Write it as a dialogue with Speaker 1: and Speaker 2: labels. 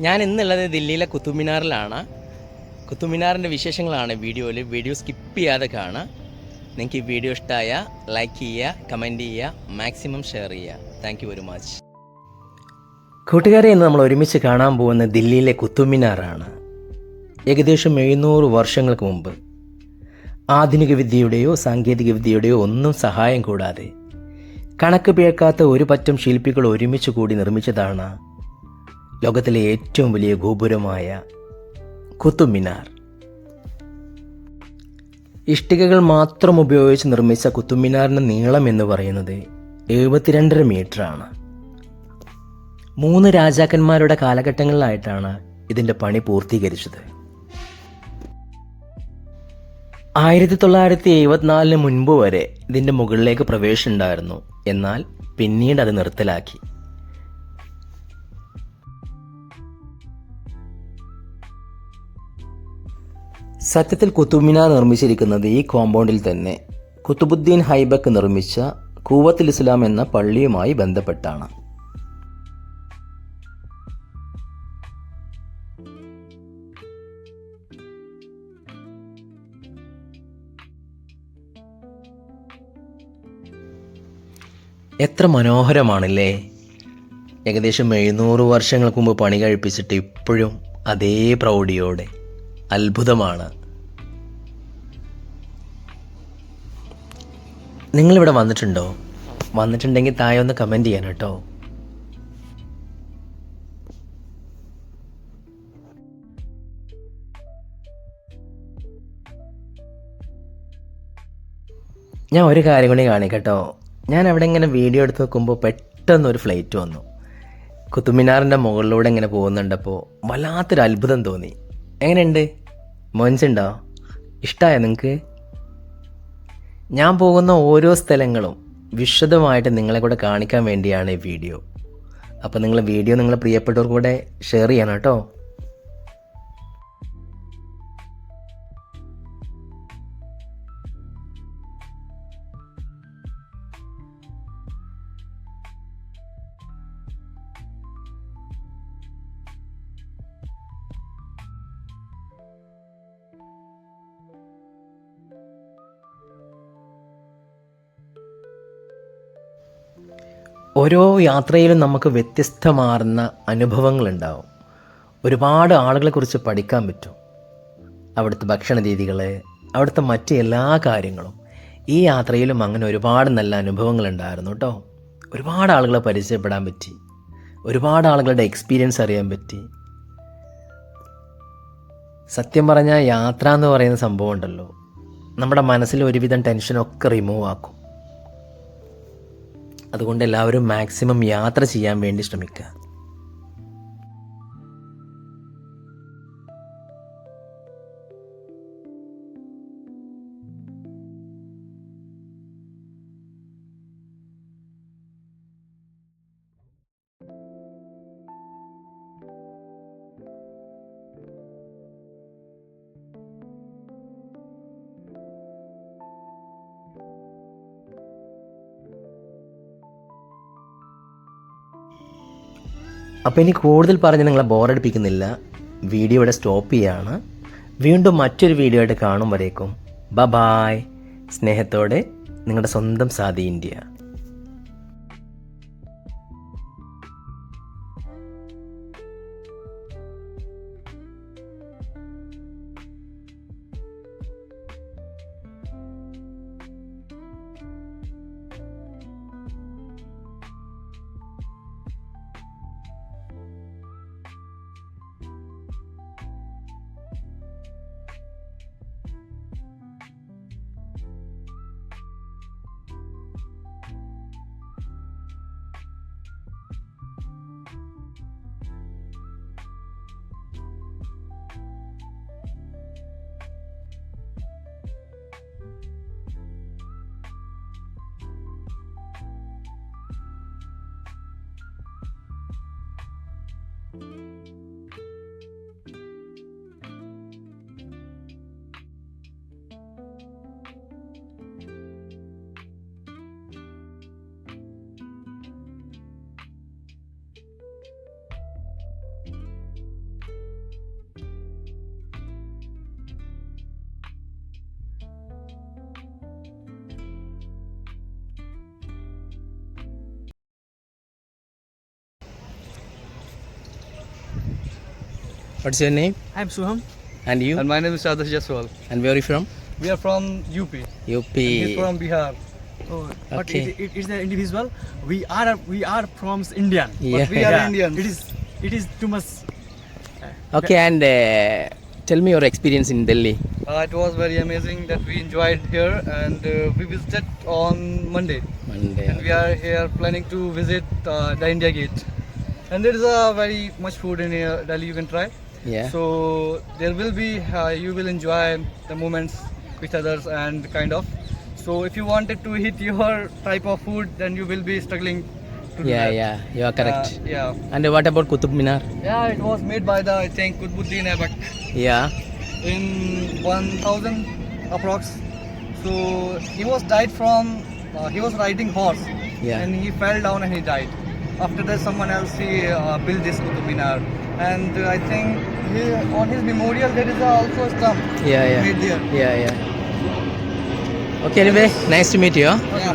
Speaker 1: ഞാൻ ഇന്നുള്ളത് ദില്ലിയിലെ കുത്തുമിനാറിലാണ് കുത്തുമിനാറിന്റെ വിശേഷങ്ങളാണ് വീഡിയോയിൽ വീഡിയോ സ്കിപ്പ് ചെയ്യാതെ കാണാം നിങ്ങൾക്ക് ഈ വീഡിയോ ഇഷ്ടമായ ലൈക്ക് ചെയ്യുക കമന്റ് ചെയ്യുക മാക്സിമം ഷെയർ ചെയ്യുക. താങ്ക് യു വെരി മച്ച് കൂട്ടുകാരെ ഇന്ന് നമ്മൾ ഒരുമിച്ച് കാണാൻ പോകുന്ന ദില്ലിയിലെ കുത്തുമിനാറാണ് ഏകദേശം എഴുന്നൂറ് വർഷങ്ങൾക്ക് മുമ്പ്. ആധുനിക വിദ്യയുടെയോ സാങ്കേതിക വിദ്യയുടെയോ ഒന്നും സഹായം കൂടാതെ കണക്ക് പിഴക്കാത്ത ഒരു പറ്റം ശില്പികൾ ഒരുമിച്ച് കൂടി നിർമ്മിച്ചതാണ് ലോകത്തിലെ ഏറ്റവും വലിയ ഗോപുരമായ കുത്തുമിനാർ. ഇഷ്ടികകൾ മാത്രം ഉപയോഗിച്ച് നിർമ്മിച്ച കുത്തുമിനാറിന്റെ നീളം എന്ന് പറയുന്നത് എഴുപത്തിരണ്ടര മീറ്ററാണ്. മൂന്ന് രാജാക്കന്മാരുടെ കാലഘട്ടങ്ങളിലായിട്ടാണ് ഇതിന്റെ പണി പൂർത്തീകരിച്ചത്. ആയിരത്തി തൊള്ളായിരത്തി എഴുപത്തിനാലിന് മുൻപ് വരെ ഇതിന്റെ മുകളിലേക്ക് പ്രവേശമുണ്ടായിരുന്നു എന്നാൽ പിന്നീട് അത് നിർത്തലാക്കി. സത്യത്തിൽ കുത്തുബ്മിനാർ നിർമ്മിച്ചിരിക്കുന്നത് ഈ കോമ്പൗണ്ടിൽ തന്നെ. കുത്തുബുദ്ദീൻ ഹൈബക്ക് നിർമ്മിച്ച കൂവത്തുൽ ഇസ്ലാം എന്ന പള്ളിയുമായി ബന്ധപ്പെട്ടാണ്. എത്ര മനോഹരമാണല്ലേ. ഏകദേശം എഴുന്നൂറ് വർഷങ്ങൾക്ക് മുമ്പ് പണി കഴിപ്പിച്ചിട്ട് ഇപ്പോഴും അതേ പ്രൗഢിയോടെ. അത്ഭുതമാണ്. നിങ്ങളിവിടെ വന്നിട്ടുണ്ടോ? വന്നിട്ടുണ്ടെങ്കിൽ താഴെ ഒന്ന് കമന്റ് ചെയ്യാൻ കേട്ടോ. ഞാൻ ഒരു കാര്യം കൂടി കാണിക്കട്ടോ ഞാൻ അവിടെ ഇങ്ങനെ വീഡിയോ എടുത്ത് നോക്കുമ്പോൾ പെട്ടെന്ന് ഒരു ഫ്ലൈറ്റ് വന്നു. കുത്തുമിനാറിന്റെ മുകളിലൂടെ ഇങ്ങനെ പോകുന്നുണ്ടപ്പോൾ വല്ലാത്തൊരു അത്ഭുതം തോന്നി. എങ്ങനെയുണ്ട്? മൊഞ്ചുണ്ടോ ഇഷ്ടമായ നിങ്ങൾക്ക് ഞാൻ പോകുന്ന ഓരോ സ്ഥലങ്ങളും വിശദമായിട്ട് നിങ്ങളെ കൂടെ കാണിക്കാൻ വേണ്ടിയാണ് ഈ വീഡിയോ. അപ്പോൾ നിങ്ങൾ വീഡിയോ നിങ്ങളെ പ്രിയപ്പെട്ടവർ കൂടെ ഷെയർ ചെയ്യണം കേട്ടോ. ഓരോ യാത്രയിലും നമുക്ക് വ്യത്യസ്തമാർന്ന അനുഭവങ്ങളുണ്ടാവും. ഒരുപാട് ആളുകളെക്കുറിച്ച് പഠിക്കാൻ പറ്റും. അവിടുത്തെ ഭക്ഷണ രീതികൾ അവിടുത്തെ മറ്റ് എല്ലാ കാര്യങ്ങളും. ഈ യാത്രയിലും അങ്ങനെ ഒരുപാട് നല്ല അനുഭവങ്ങളുണ്ടായിരുന്നു കേട്ടോ. ഒരുപാട് ആളുകളെ പരിചയപ്പെടാൻ പറ്റി. ഒരുപാട് ആളുകളുടെ എക്സ്പീരിയൻസ് അറിയാൻ പറ്റി. സത്യം പറഞ്ഞാൽ യാത്ര എന്ന് പറയുന്ന സംഭവം ഉണ്ടല്ലോ. നമ്മുടെ മനസ്സിൽ ഒരുവിധം ടെൻഷനൊക്കെ റിമൂവ് ആക്കും. അതുകൊണ്ട് എല്ലാവരും മാക്സിമം യാത്ര ചെയ്യാൻ വേണ്ടി ശ്രമിക്കുക. അപ്പോൾ ഇനി കൂടുതൽ പറഞ്ഞ് നിങ്ങളെ ബോറടിപ്പിക്കുന്നില്ല വീഡിയോ ഇവിടെ സ്റ്റോപ്പ് ചെയ്യാണ്. വീണ്ടും മറ്റൊരു വീഡിയോ ആയിട്ട് കാണും വരേക്കും. ബ ബായ് സ്നേഹത്തോടെ നിങ്ങളുടെ സ്വന്തം സാധി India. What's your name?
Speaker 2: I'm Suham.
Speaker 1: And you?
Speaker 3: And my name is Adarsh Jaswal.
Speaker 1: And where are you from?
Speaker 3: We are from UP. And he's
Speaker 1: UP.
Speaker 3: from Bihar.
Speaker 2: Oh, but
Speaker 1: Okay.
Speaker 2: it, it, it's an individual. We are we are from Indian.
Speaker 1: Yeah.
Speaker 3: we are
Speaker 2: Yeah,
Speaker 3: Indians.
Speaker 2: It is it is too much.
Speaker 1: Okay, and uh, tell me your experience in Delhi.
Speaker 3: Uh, it was very amazing that we enjoyed here and uh, we visited on Monday.
Speaker 1: Monday.
Speaker 3: And we are here planning to visit uh, the India Gate. And there is a very much food in here, Delhi you can try.
Speaker 1: Yeah.
Speaker 3: So there will be, uh, you will enjoy the moments with others and kind of. So if you wanted to eat your type of food, then you will be struggling to do
Speaker 1: yeah,
Speaker 3: that.
Speaker 1: yeah, you are correct.
Speaker 3: Uh, yeah.
Speaker 1: and what about Qutub Minar?
Speaker 3: Yeah, it was made by the I think Qutbuddin Aibak
Speaker 1: Yeah.
Speaker 3: in 1000 approx. So he was died from uh, he was riding horse
Speaker 1: Yeah.
Speaker 3: and he fell down and he died. After that, someone else he uh, built this Qutub Minar and uh, I think he, on his memorial there is also a stump
Speaker 1: Yeah, yeah.
Speaker 3: made there.
Speaker 1: Yeah, yeah. Okay, anyway, nice to meet you.
Speaker 3: Yeah.